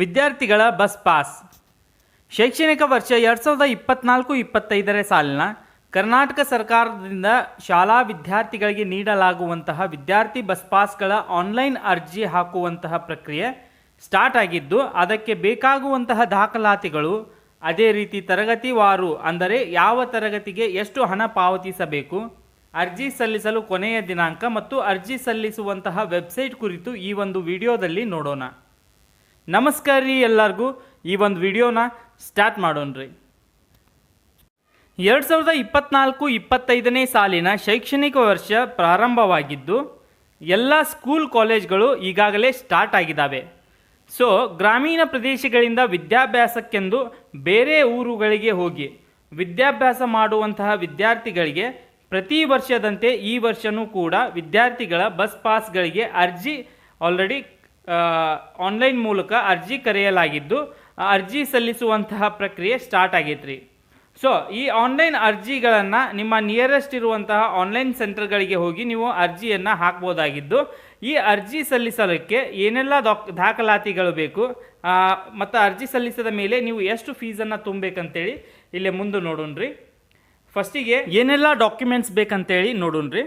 ವಿದ್ಯಾರ್ಥಿಗಳ bus pass. ಶೈಕ್ಷಣಿಕ ವರ್ಷ ಎರಡು ಸಾವಿರದ ಇಪ್ಪತ್ನಾಲ್ಕು ಇಪ್ಪತ್ತೈದರ ಸಾಲಿನ ಕರ್ನಾಟಕ ಸರ್ಕಾರದಿಂದ ಶಾಲಾ ವಿದ್ಯಾರ್ಥಿಗಳಿಗೆ ನೀಡಲಾಗುವಂತಹ ವಿದ್ಯಾರ್ಥಿ ಬಸ್ ಪಾಸ್ಗಳ ಆನ್ಲೈನ್ ಅರ್ಜಿ ಹಾಕುವಂತಹ ಪ್ರಕ್ರಿಯೆ ಸ್ಟಾರ್ಟ್ ಆಗಿದ್ದು, ಅದಕ್ಕೆ ಬೇಕಾಗುವಂತಹ ದಾಖಲಾತಿಗಳು ಅದೇ ರೀತಿ ತರಗತಿವಾರು ಅಂದರೆ ಯಾವ ತರಗತಿಗೆ ಎಷ್ಟು ಹಣ ಪಾವತಿಸಬೇಕು, ಅರ್ಜಿ ಸಲ್ಲಿಸಲು ಕೊನೆಯ ದಿನಾಂಕ ಮತ್ತು ಅರ್ಜಿ ಸಲ್ಲಿಸುವಂತಹ ವೆಬ್ಸೈಟ್ ಕುರಿತು ಈ ಒಂದು ವಿಡಿಯೋದಲ್ಲಿ ನೋಡೋಣ. ನಮಸ್ಕಾರ ರೀ ಎಲ್ಲರಿಗೂ. ಈ ಒಂದು ವಿಡಿಯೋನ ಸ್ಟಾರ್ಟ್ ಮಾಡೋಣ್ರಿ ಎರಡು ಸಾವಿರದ ಇಪ್ಪತ್ನಾಲ್ಕು ಇಪ್ಪತ್ತೈದನೇ ಸಾಲಿನ ಶೈಕ್ಷಣಿಕ ವರ್ಷ ಪ್ರಾರಂಭವಾಗಿದ್ದು, ಎಲ್ಲ ಸ್ಕೂಲ್ ಕಾಲೇಜ್ಗಳು ಈಗಾಗಲೇ ಸ್ಟಾರ್ಟ್ ಆಗಿದ್ದಾವೆ ಸೊ, ಗ್ರಾಮೀಣ ಪ್ರದೇಶಗಳಿಂದ ವಿದ್ಯಾಭ್ಯಾಸಕ್ಕೆಂದು ಬೇರೆ ಊರುಗಳಿಗೆ ಹೋಗಿ ವಿದ್ಯಾಭ್ಯಾಸ ಮಾಡುವಂತಹ ವಿದ್ಯಾರ್ಥಿಗಳಿಗೆ ಪ್ರತಿ ವರ್ಷದಂತೆ ಈ ವರ್ಷವೂ ಕೂಡ ವಿದ್ಯಾರ್ಥಿಗಳ ಬಸ್ ಪಾಸ್ಗಳಿಗೆ ಅರ್ಜಿ ಆಲ್ರೆಡಿ ಆನ್ಲೈನ್ ಮೂಲಕ ಅರ್ಜಿ ಕರೆಯಲಾಗಿದ್ದು ಅರ್ಜಿ ಸಲ್ಲಿಸುವಂತಹ ಪ್ರಕ್ರಿಯೆ ಸ್ಟಾರ್ಟ್ ಆಗೈತ್ರಿ. ಸೊ ಈ ಆನ್ಲೈನ್ ಅರ್ಜಿಗಳನ್ನು ನಿಮ್ಮ ನಿಯರೆಸ್ಟ್ ಇರುವಂತಹ ಆನ್ಲೈನ್ ಸೆಂಟರ್ಗಳಿಗೆ ಹೋಗಿ ನೀವು ಅರ್ಜಿಯನ್ನು ಹಾಕ್ಬೋದಾಗಿದ್ದು, ಈ ಅರ್ಜಿ ಸಲ್ಲಿಸಲಿಕ್ಕೆ ಏನೆಲ್ಲ ಡಾಕ್ ದಾಖಲಾತಿಗಳು ಬೇಕು ಮತ್ತು ಅರ್ಜಿ ಸಲ್ಲಿಸಿದ ಮೇಲೆ ನೀವು ಎಷ್ಟು ಫೀಸನ್ನು ತುಂಬಬೇಕಂತೇಳಿ ಇಲ್ಲೇ ಮುಂದೆ ನೋಡೋಣ್ರಿ. ಫಸ್ಟಿಗೆ ಏನೆಲ್ಲ ಡಾಕ್ಯುಮೆಂಟ್ಸ್ ಬೇಕಂತೇಳಿ ನೋಡೋಣ್ರಿ.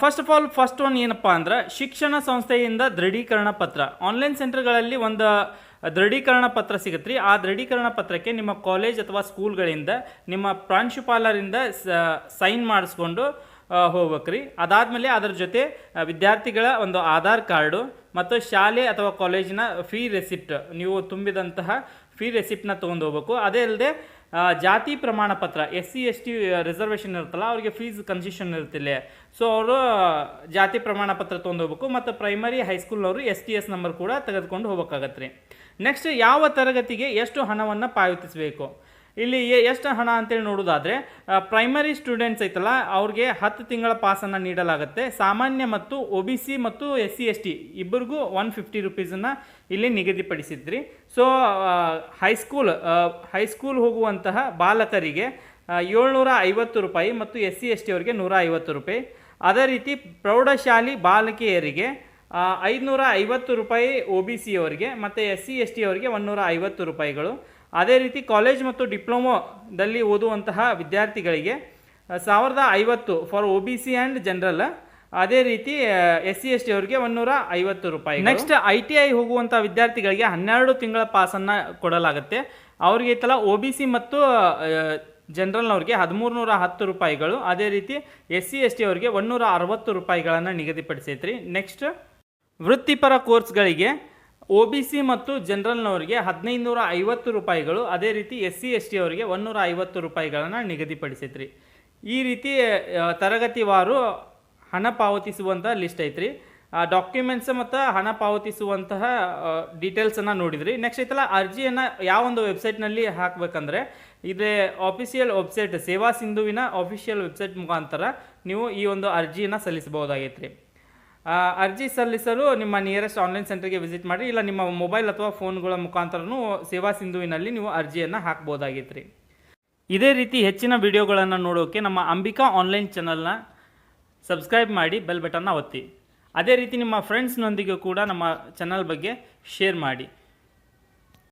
First of all first one ಏನಪ್ಪ ಅಂದ್ರೆ ಶಿಕ್ಷಣ ಸಂಸ್ಥೆಯಿಂದ ದೃಢೀಕರಣ ಪತ್ರ. ಆನ್ಲೈನ್ ಸೆಂಟರ್ಗಳಲ್ಲಿ ಒಂದು ದೃಢೀಕರಣ ಪತ್ರ ಸಿಗುತ್ತೆ ಆ ದೃಢೀಕರಣ ಪತ್ರಕ್ಕೆ ನಿಮ್ಮ ಕಾಲೇಜ್ ಅಥವಾ ಸ್ಕೂಲ್ಗಳಿಂದ ನಿಮ್ಮ ಪ್ರಾಂಶುಪಾಲರಿಂದ ಸೈನ್ ಮಾಡಿಸ್ಕೊಂಡು ಹೋಗ್ಬೇಕ್ರಿ. ಅದಾದಮೇಲೆ ಅದರ ಜೊತೆ ವಿದ್ಯಾರ್ಥಿಗಳ ಒಂದು ಆಧಾರ್ ಕಾರ್ಡು ಮತ್ತು ಶಾಲೆ ಅಥವಾ ಕಾಲೇಜಿನ ಫೀ ರೆಸಿಪ್ಟ್ ನೀವು ತುಂಬಿದಂತಹ ಫೀ ರೆಸಿಪ್ಟನ್ನ ತೊಗೊಂಡು ಹೋಗ್ಬೇಕು. ಅದೇ ಅಲ್ಲದೆ ಜಾತಿ ಪ್ರಮಾಣ ಪತ್ರ S C S T reservation ಇರುತ್ತಲ್ಲ, ಅವರಿಗೆ ಫೀಸ್ ಕನ್ಸೆಷನ್ ಇರ್ತಿಲ್ಲ ಸೊ ಅವರು ಜಾತಿ ಪ್ರಮಾಣ ಪತ್ರ ತೊಗೊಂಡು ಹೋಗ್ಬೇಕು ಮತ್ತು ಪ್ರೈಮರಿ ಹೈಸ್ಕೂಲ್ನವರು ಎಸ್ ಟಿ ಎಸ್ ನಂಬರ್ ಕೂಡ ತೆಗೆದುಕೊಂಡು ಹೋಗಬೇಕಾಗತ್ತೆ ರೀ. ನೆಕ್ಸ್ಟ್ ಯಾವ ತರಗತಿಗೆ ಎಷ್ಟು ಹಣವನ್ನು ಪಾವತಿಸಬೇಕು? ಇಲ್ಲಿ ಎಷ್ಟು ಹಣ ಅಂತೇಳಿ ನೋಡೋದಾದರೆ ಪ್ರೈಮರಿ ಸ್ಟೂಡೆಂಟ್ಸ್ ಐತಲ್ಲ, ಅವ್ರಿಗೆ ಹತ್ತು ತಿಂಗಳ ಪಾಸನ್ನು ನೀಡಲಾಗುತ್ತೆ. ಸಾಮಾನ್ಯ ಮತ್ತು ಒ ಬಿ ಸಿ ಮತ್ತು ಎಸ್ ಸಿ ಎಸ್ ಟಿ ಇಬ್ಬರಿಗೂ ಒನ್ ಫಿಫ್ಟಿ ರುಪೀಸನ್ನು ಇಲ್ಲಿ ನಿಗದಿಪಡಿಸಿದ್ರಿ. ಸೊ ಹೈಸ್ಕೂಲ್ ಹೈಸ್ಕೂಲ್ ಹೋಗುವಂತಹ ಬಾಲಕರಿಗೆ ಏಳ್ನೂರ ಐವತ್ತು ರೂಪಾಯಿ ಮತ್ತು ಎಸ್ ಸಿ ಎಸ್ ಟಿ ಅವರಿಗೆ ನೂರ ಐವತ್ತು ರೂಪಾಯಿ. ಅದೇ ರೀತಿ ಪ್ರೌಢಶಾಲಿ ಬಾಲಕಿಯರಿಗೆ ಐದುನೂರ ಐವತ್ತು ರೂಪಾಯಿ ಒ ಬಿ ಸಿ ಅವರಿಗೆ ಮತ್ತು ಎಸ್ ಸಿ ಎಸ್ ಟಿ ಅವರಿಗೆ ಒನ್ನೂರ ಐವತ್ತು ರೂಪಾಯಿಗಳು. ಅದೇ ರೀತಿ ಕಾಲೇಜ್ ಮತ್ತು ಡಿಪ್ಲೊಮೋದಲ್ಲಿ ಓದುವಂತಹ ವಿದ್ಯಾರ್ಥಿಗಳಿಗೆ ಸಾವಿರದ ಐವತ್ತು for O B C and general ಅದೇ ರೀತಿ ಎಸ್ ಸಿ ಎಸ್ ಟಿ ಅವರಿಗೆ ಒನ್ನೂರ ಐವತ್ತು ರೂಪಾಯಿ ನೆಕ್ಸ್ಟ್ ಐ ಟಿ ಐ ಹೋಗುವಂಥ ವಿದ್ಯಾರ್ಥಿಗಳಿಗೆ ಹನ್ನೆರಡು ತಿಂಗಳ ಪಾಸನ್ನು ಕೊಡಲಾಗುತ್ತೆ. ಅವ್ರಿಗೆ ಐತಲ್ಲ ಒ ಬಿ ಸಿ ಮತ್ತು ಜನರಲ್ನವ್ರಿಗೆ ಹದಿಮೂರು ನೂರ ಹತ್ತು ರೂಪಾಯಿಗಳು. ಅದೇ ರೀತಿ ಎಸ್ ಸಿ ಎಸ್ ಟಿ ಅವರಿಗೆ ಒನ್ನೂರ ಅರವತ್ತು ರೂಪಾಯಿಗಳನ್ನು ನಿಗದಿಪಡಿಸೈತ್ರಿ. ನೆಕ್ಸ್ಟ್ ವೃತ್ತಿಪರ ಕೋರ್ಸ್ಗಳಿಗೆ ಒ ಬಿ ಸಿ ಮತ್ತು ಜನರಲ್ನವರಿಗೆ ಹದಿನೈದು ನೂರ ಐವತ್ತು ರೂಪಾಯಿಗಳು, ಅದೇ ರೀತಿ ಎಸ್ ಸಿ ಎಸ್ ಟಿ ಅವರಿಗೆ ಒನ್ನೂರ ಐವತ್ತು ರೂಪಾಯಿಗಳನ್ನು ನಿಗದಿಪಡಿಸೈತ್ರಿ ಈ ರೀತಿ ತರಗತಿವಾರು ಹಣ ಪಾವತಿಸುವಂಥ ಲಿಸ್ಟ್ ಐತ್ರಿ. ಡಾಕ್ಯುಮೆಂಟ್ಸ್ ಮತ್ತು ಹಣ ಪಾವತಿಸುವಂತಹ ಡೀಟೇಲ್ಸನ್ನು ನೋಡಿದ್ರಿ. ನೆಕ್ಸ್ಟ್ ಐತಲ್ಲ, ಅರ್ಜಿಯನ್ನು ಯಾವ ಒಂದು ವೆಬ್ಸೈಟ್ನಲ್ಲಿ ಹಾಕಬೇಕಂದ್ರೆ, ಇದೇ ಆಫಿಷಿಯಲ್ ವೆಬ್ಸೈಟ್ ಸೇವಾ ಸಿಂಧುವಿನ ಆಫಿಷಿಯಲ್ ವೆಬ್ಸೈಟ್ ಮುಖಾಂತರ ನೀವು ಈ ಒಂದು ಅರ್ಜಿಯನ್ನು ಸಲ್ಲಿಸಬಹುದಾಗೈತ್ರಿ. ಅರ್ಜಿ ಸಲ್ಲಿಸಲು ನಿಮ್ಮ ನಿಯರೆಸ್ಟ್ ಆನ್ಲೈನ್ ಸೆಂಟರ್ಗೆ ವಿಸಿಟ್ ಮಾಡಿ ಇಲ್ಲ ನಿಮ್ಮ ಮೊಬೈಲ್ ಅಥವಾ ಫೋನ್ಗಳ ಮುಖಾಂತರನೂ ಸೇವಾ ಸಿಂಧುವಿನಲ್ಲಿ ನೀವು ಅರ್ಜಿಯನ್ನು ಹಾಕ್ಬೋದಾಗಿತ್ತು ಇದೇ ರೀತಿ ಹೆಚ್ಚಿನ ವಿಡಿಯೋಗಳನ್ನು ನೋಡೋಕೆ ನಮ್ಮ ಅಂಬಿಕಾ ಆನ್ಲೈನ್ ಚಾನಲ್ನ ಸಬ್ಸ್ಕ್ರೈಬ್ ಮಾಡಿ ಬೆಲ್ ಬಟನ್ನ ಒತ್ತಿ. ಅದೇ ರೀತಿ ನಿಮ್ಮ ಫ್ರೆಂಡ್ಸ್ನೊಂದಿಗೆ ಕೂಡ ನಮ್ಮ ಚಾನಲ್ ಬಗ್ಗೆ ಶೇರ್ ಮಾಡಿ.